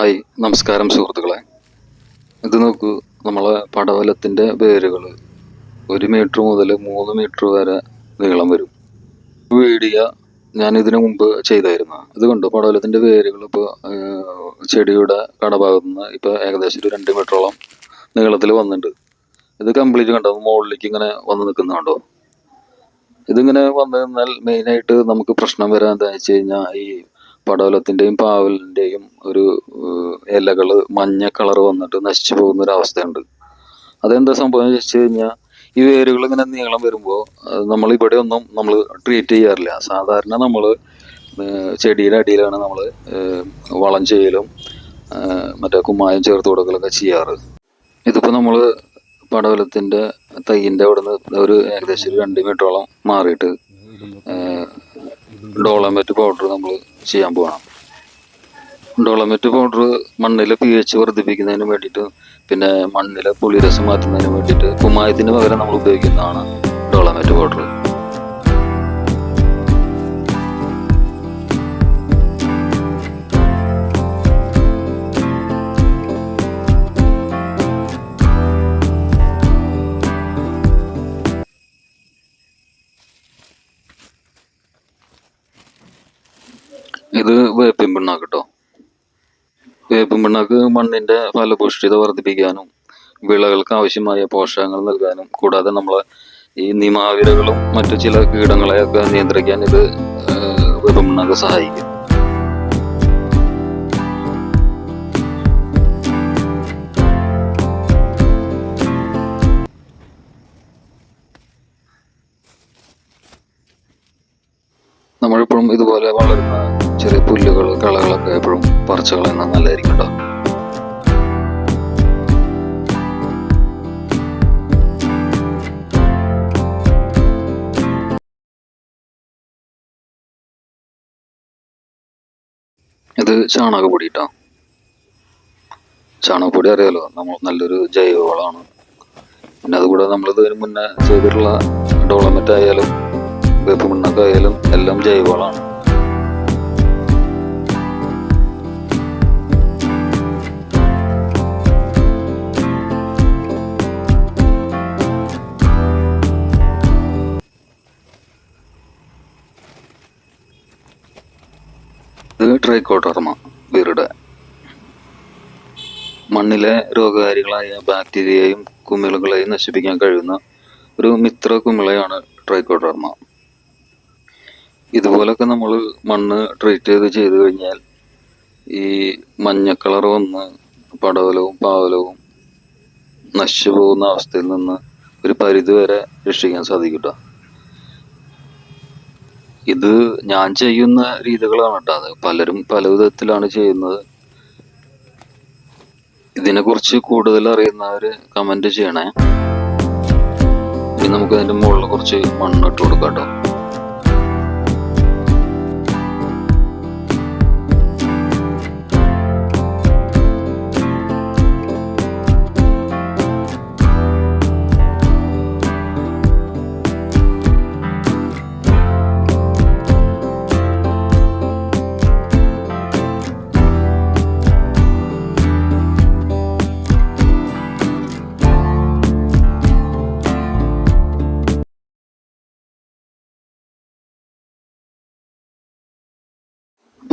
Hi നമസ്കാരം സുഹൃത്തുക്കളെ. ഇത് നോക്കൂ നമ്മളെ പടവലത്തിന്റെ വേരുകൾ ഒരു മീറ്റർ മുതൽ മൂന്ന് മീറ്റർ വരെ നീളം വരും. വീഡിയോ ഞാൻ ഇതിനു മുമ്പ് ചെയ്തായിരുന്നു. ഇത് കണ്ടു പടവലത്തിന്റെ വേരുകൾ ഇപ്പോൾ ചെടിയുടെ കടഭാഗത്ത് നിന്ന് ഇപ്പോൾ ഏകദേശം ഒരു രണ്ട് മീറ്ററോളം നീളത്തിൽ വന്നിട്ടുണ്ട്. ഇത് കംപ്ലീറ്റ് കണ്ടോ മുകളിലേക്ക് ഇങ്ങനെ വന്ന് നിൽക്കുന്നുണ്ടോ ഇതിങ്ങനെ വന്നു നിന്നാൽ മെയിനായിട്ട് നമുക്ക് പ്രശ്നം വരാൻ എന്താ വെച്ച് കഴിഞ്ഞാൽ ഈ പടവലത്തിന്റെയും പാവലിന്റെയും ഒരു ഇലകൾ മഞ്ഞ കളർ വന്നിട്ട് നശിച്ചു പോകുന്ന ഒരു അവസ്ഥയുണ്ട് അതെന്താ സംഭവം എന്ന് വെച്ച് കഴിഞ്ഞാൽ ഈ വേരുകൾ ഇങ്ങനെ നീളം വരുമ്പോൾ നമ്മൾ ഇവിടെ ഒന്നും നമ്മൾ ട്രീറ്റ് ചെയ്യാറില്ല. സാധാരണ നമ്മൾ ചെടിയുടെ അടിയിലാണ് നമ്മൾ വളം ചെയ്യലും മറ്റേ കുമ്മായം ചേർത്ത് കൊടുക്കലൊക്കെ ചെയ്യാറ്. ഇതിപ്പോൾ നമ്മൾ പടവലത്തിന്റെ തൈയിന്റെ നിന്ന് ഒരു ഏകദേശം രണ്ട് മീറ്ററോളം മാറിയിട്ട് ഡോളമെറ്റ് പൗഡർ നമ്മൾ ചെയ്യാൻ പോകണം ഡോളമെറ്റ് പൗഡർ മണ്ണിലെ പി എച്ച് വർദ്ധിപ്പിക്കുന്നതിന് വേണ്ടിയിട്ട് പിന്നെ മണ്ണിലെ പുളിരസം മാറ്റുന്നതിന് വേണ്ടിയിട്ട് കുമ്മായത്തിന് പകരം നമ്മൾ ഉപയോഗിക്കുന്നതാണ് ഡോളമെറ്റ് പൗഡർ ഇത് വേപ്പിൻ പിണ്ണാക്ക് വേപ്പിൻ മണ്ണിന്റെ ഫലപുഷ്ടിത വർദ്ധിപ്പിക്കാനും വിളകൾക്ക് ആവശ്യമായ പോഷകങ്ങൾ നൽകാനും കൂടാതെ നമ്മളെ ഈ നിമാവിരകളും മറ്റു ചില കീടങ്ങളെയൊക്കെ നിയന്ത്രിക്കാൻ ഇത് വേപ്പിൻ പിണ്ണാക്ക് സഹായിക്കും. നമ്മളിപ്പോഴും ഇതുപോലെ വളരുന്ന ചെറിയ പുല്ലുകൾ കളകളൊക്കെ എപ്പോഴും പറിച്ചു കളയുന്നത് നല്ലതായിരിക്കും കേട്ടോ. ഇത് ചാണകപ്പൊടി കേട്ടോ. ചാണകപ്പൊടി അറിയാലോ നമ്മൾ നല്ലൊരു ജൈവവളമാണ്. പിന്നെ അതുകൂടെ ഇതിനു മുന്നേ ചെയ്തിട്ടുള്ള ഡോളമെറ്റ് ആയാലും വേപ്പ് മണ്ണൊക്കെയായാലും എല്ലാം ജൈവവളമാണ്. ഇത് ട്രൈക്കോട്ടർമ വീറുടെ. മണ്ണിലെ രോഗകാരികളായ ബാക്ടീരിയയും കുമിളുകളെയും നശിപ്പിക്കാൻ കഴിയുന്ന ഒരു മിത്ര കുമിളയാണ് ട്രൈക്കോഡർമ ഇതുപോലൊക്കെ നമ്മൾ മണ്ണ് ട്രീറ്റ് ചെയ്ത് ചെയ്തു കഴിഞ്ഞാൽ ഈ മഞ്ഞ കളർ വന്ന് പടവലവും പാവലവും നശിച്ചു പോകുന്ന അവസ്ഥയിൽ നിന്ന് ഒരു പരിധി വരെ രക്ഷിക്കാൻ സാധിക്കും ട്ടോ. ഇത് ഞാൻ ചെയ്യുന്ന രീതികളാണ് കേട്ടോ അത്. പലരും പല വിധത്തിലാണ് ചെയ്യുന്നത്. ഇതിനെക്കുറിച്ച് കൂടുതൽ അറിയുന്നവർ കമന്റ് ചെയ്യണേ. ഇനി നമുക്ക് ഇതിന്റെ മുകളിൽ കുറച്ച് മണ്ണിട്ട് കൊടുക്കാം കേട്ടോ.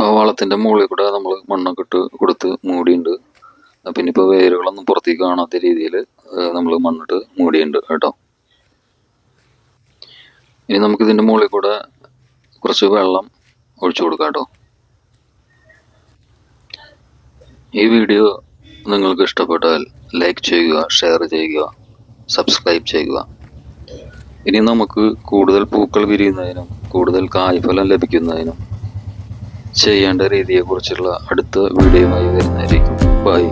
അപ്പോൾ വളത്തിന്റെ മുകളിൽ കൂടെ നമ്മൾ മണ്ണൊക്കെ ഇട്ട് കൊടുത്ത് മൂടിയുണ്ട്. പിന്നെ ഇപ്പോൾ വേരുകളൊന്നും പുറത്തേക്ക് കാണാത്ത രീതിയിൽ നമ്മൾ മണ്ണിട്ട് മൂടിയുണ്ട് കേട്ടോ. ഇനി നമുക്ക് ഇതിന്റെ മുകളിൽ കൂടെ കുറച്ച് വെള്ളം ഒഴിച്ചു കൊടുക്കാം കേട്ടോ. ഈ വീഡിയോ നിങ്ങൾക്ക് ഇഷ്ടപ്പെട്ടാൽ ലൈക്ക് ചെയ്യുക ഷെയർ ചെയ്യുക സബ്സ്ക്രൈബ് ചെയ്യുക. ഇനി നമുക്ക് കൂടുതൽ പൂക്കൾ വിരിയുന്നതിനും കൂടുതൽ കായ്ഫലം ലഭിക്കുന്നതിനും ചെയ്യേണ്ട രീതിയെക്കുറിച്ചുള്ള അടുത്ത വീഡിയോയുമായി വരുന്നതായിരിക്കും ബൈ